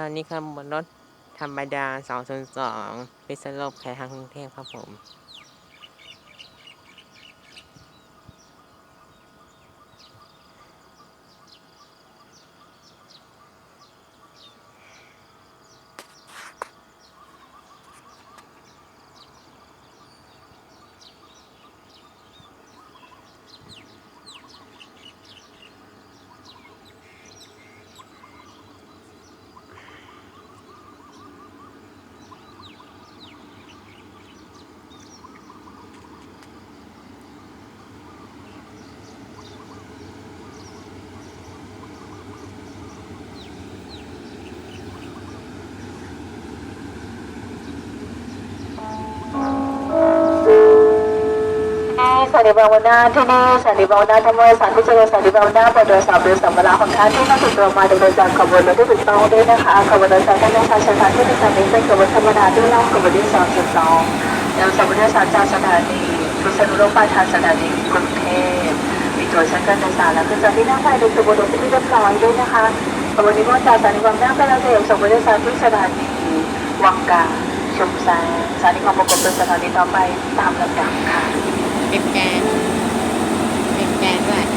ตอนนี้ขบบนรถธรรมดา 202 พิษณุโลกไปทางกรุงเทพครับผม สวัสดีบาวนาที่นี่สวัสดีบาวนาทั้งหมดสถานที่เจริญสวัสดีบาวนาโปรดตรวจสอบดูสัมภาระของท่านที่นั่งติดตัวมาดำเนินการขบวนรถที่ถูกต้องด้วยนะคะขบวนรถสายการเดินทางสถานที่ในการนี้เป็นขบวนธรรมดาด้วยล่องขบวนที่สองจุดสองยังสมบูรณ์สารจากสถานีพิษณุโลกปลายทางสถานีกรุงเทพมีตัวชั้นการโดยสารและขึ้นจากที่นั่งภายในขบวนรถที่เรียบร้อยด้วยนะคะขบวนนี้ก็จากสถานีบางนาไปแล้วจะยังสมบูรณ์สารที่สถานีวังกาชุมแสงสถานีของบกเป็นสถานีต่อไปตามลำดับค่ะ เป็นแก๊สปิดแก๊สด้วย